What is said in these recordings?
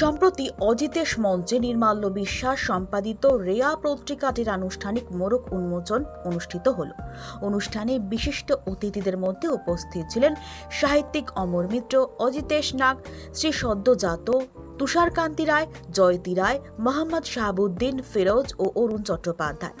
সম্প্রতি অজিতেশ মঞ্চে নির্মাল্য বিশ্বাস সম্পাদিত রেয়া পত্রিকাটির আনুষ্ঠানিক মোড়ক উন্মোচন অনুষ্ঠিত হল। অনুষ্ঠানে বিশিষ্ট অতিথিদের মধ্যে উপস্থিত ছিলেন সাহিত্যিক অমর মিত্র, অজিতেশ নাগ শ্রী সদ্যজাত তুষারকান্তি রায়, জয়তি রায়, মোহাম্মদ শাহাবুদ্দিন ফিরোজ ও অরুণ চট্টোপাধ্যায়।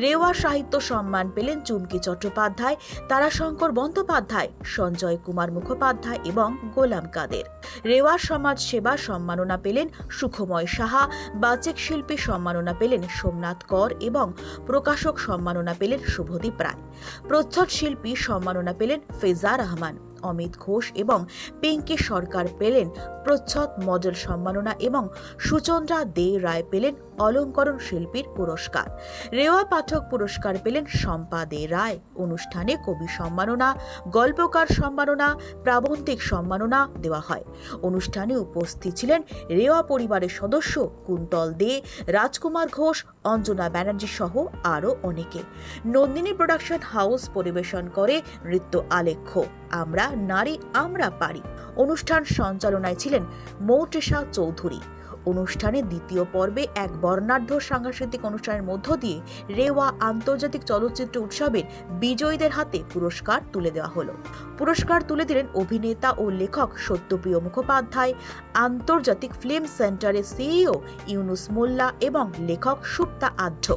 রেওয়া সাহিত্য সম্মান পেলেন চুমকি চট্টোপাধ্যায়, তারাশঙ্কর বন্দ্যোপাধ্যায়, সঞ্জয় কুমার মুখোপাধ্যায় এবং গোলাম কাদের। রেওয়া সমাজ সেবা সম্মাননা পেলেন সুখময় সাহা, বাচিক শিল্পী সম্মাননা পেলেন সোমনাথ কর এবং প্রকাশক সম্মাননা পেলেন শুভদীপ রায়। প্রচ্ছদ শিল্পী সম্মাননা পেলেন ফেজা রহমান। অমিত ঘোষ এবং পিঙ্কি সরকার পেলেন প্রচ্ছদ মডেল সম্মাননা এবং সুচন্দ্রা দে রায় পেলেন অলঙ্করণ শিল্পীর পুরস্কার। রেওয়া পাঠক পুরস্কার পেলেন শম্পা দে রায়। অনুষ্ঠানে কবি সম্মাননা, গল্পকার সম্মাননা, প্রাবন্ধিক সম্মাননা দেওয়া হয়। অনুষ্ঠানে উপস্থিত ছিলেন রেওয়া পরিবারের সদস্য কুন্তল দে, রাজকুমার ঘোষ, অঞ্জনা ব্যানার্জি সহ আরও অনেকে। নন্দিনী প্রোডাকশন হাউস পরিবেশন করে নৃত্য আলেখ্য। আমরা নারী, আমরা পারি। অনুষ্ঠান সঞ্চালনায় ছিলেন মৌটেশা চৌধুরী। অনুষ্ঠানে দ্বিতীয় পর্বে এক বর্ণাঢ্য সাংস্কৃতিক অনুষ্ঠানের মধ্য দিয়ে রেওয়া আন্তর্জাতিক চলচ্চিত্র উৎসবের বিজয়ীদের হাতে পুরস্কার তুলে দেওয়া হলো। পুরস্কার তুলে দিলেন অভিনেতা ও লেখক সত্যপ্রিয় মুখোপাধ্যায়, আন্তর্জাতিক ফিল্ম সেন্টারের সিইও ইউনুস মোল্লা এবং লেখক সুপ্তা আঢ্য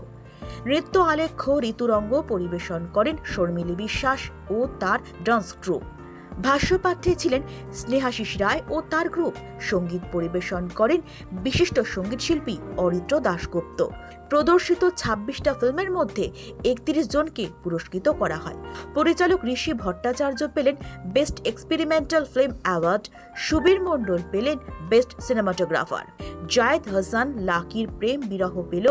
নৃত্য আলেখ্য ঋতুরঙ্গ পরিবেশন করেন শর্মিলী বিশ্বাস ও তার ডান্স গ্রুপ। ভাষ্যপাঠে ছিলেন স্নেহাশিস রায় ও তার গ্রুপ। সংগীত পরিবেশন করেন বিশিষ্ট সংগীত শিল্পী অরিত্র দাশগুপ্ত। প্রদর্শিত ছাব্বিশটা ফিল্মের মধ্যে একত্রিশ জনকে পুরস্কৃত করা হয়। পরিচালক ঋষি ভট্টাচার্য পেলেন best experimental film award, Subir Mondal পেলেন বেস্ট সিনেমাটোগ্রাফার, জায়েদ হাসান লাকির প্রেম বিরহ পেল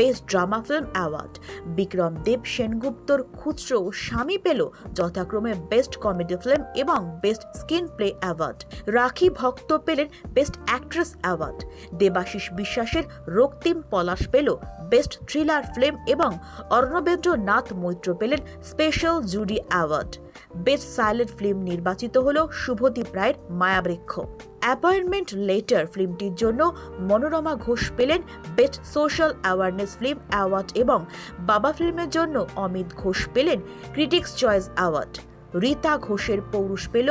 best drama film award. Bikram Dev সেনগুপ্তর খুচরো স্বামী পেল যথাক্রমে বেস্ট কমেডি ফিল্ম এবং best screenplay award. Rakhi Bhakta পেলেন বেস্ট অ্যাক্ট্রেস অ্যাওয়ার্ড। দেবাশিস বিশ্বাসের রক্তিম পলাশ পেল বেস্ট থ্রিলার ফিল্ম এবং অর্ণবেন্দ্র নাথ মৈত্র পেলেন special jury award. Best silent film নির্বাচিত হল শুভদীপ রায়ের মায়াবৃক্ষ। অ্যাপয়েন্টমেন্ট লেটার ফিল্মটির জন্য মনোরমা ঘোষ পেলেন best social awareness film award এবং বাবা ফিল্মের জন্য অমিত ঘোষ পেলেন ক্রিটিক্স চয়েস অ্যাওয়ার্ড। রীতা ঘোষের পৌরুষ পেল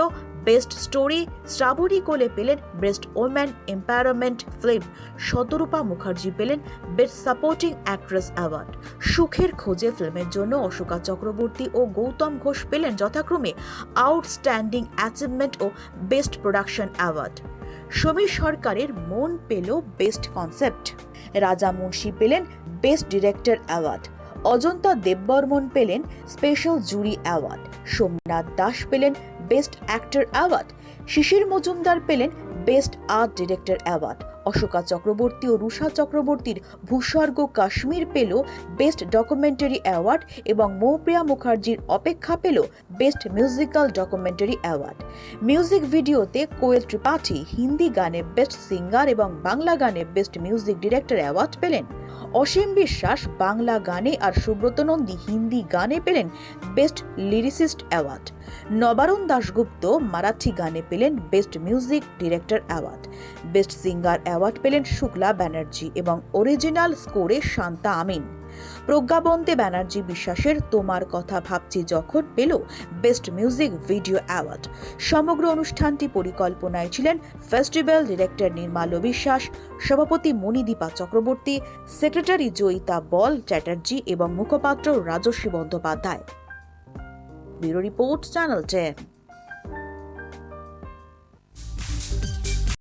বেস্ট স্টোরি শ্রাবণী কোলে পেলেন best woman empowerment film. Shatarupa Mukherjee পেলেন বেস্ট সাপোর্টিং অ্যাক্ট্রেস অ্যাওয়ার্ড। সুখের খোঁজে ফিল্মের জন্য অশোকা চক্রবর্তী ও গৌতম ঘোষ পেলেন যথাক্রমে আউটস্ট্যান্ডিং অ্যাচিভমেন্ট ও বেস্ট প্রোডাকশন অ্যাওয়ার্ড। সমীর সরকারের মন পেল বেস্ট কনসেপ্ট। রাজা মুন্সি পেলেন best director award. Ajanta Debbarman পেলেন special jury award. Somnath Das পেলেন best actor award. Shishir Majumdar পেলেন best art director award. Ashoka Chakraborty ও রুষা চক্রবর্তীর ভূস্বর্গ কাশ্মীর পেল বেস্ট ডকুমেন্টারি অ্যাওয়ার্ড এবং মৌপ্রিয়া মুখার্জির অপেক্ষা পেল best musical documentary award. Music ভিডিওতে কোয়েল ত্রিপাঠী হিন্দি গানে বেস্ট সিঙ্গার এবং বাংলা গানে বেস্ট মিউজিক ডিরেক্টর অ্যাওয়ার্ড পেলেন। অসীম বিশ্বাস, বাংলা গানে আর সুব্রত নন্দী হিন্দি গানে পেলেন best lyricist award Nabarun Dasgupta Marathi গানে পেলেন best music director award best singer award পেলেন শুক্লা ব্যানার্জি এবং অরিজিনাল স্কোরে শান্তা আমিন। প্রজ্ঞাবন্তে ব্যানার্জি বিশ্বাসের তোমার কথা ভাবছি যখন পেল বেস্ট মিউজিক ভিডিও অ্যাওয়ার্ড। সমগ্র অনুষ্ঠানটি পরিকল্পনায় ছিলেন ফেস্টিভ্যাল ডিরেক্টর নির্মাল্য বিশ্বাস, সভাপতি মণিদীপা চক্রবর্তী, সেক্রেটারি জয়িতা বল চ্যাটার্জি এবং মুখপাত্র Rajasvi Bandyopadhyay. Bureau report, channel ten.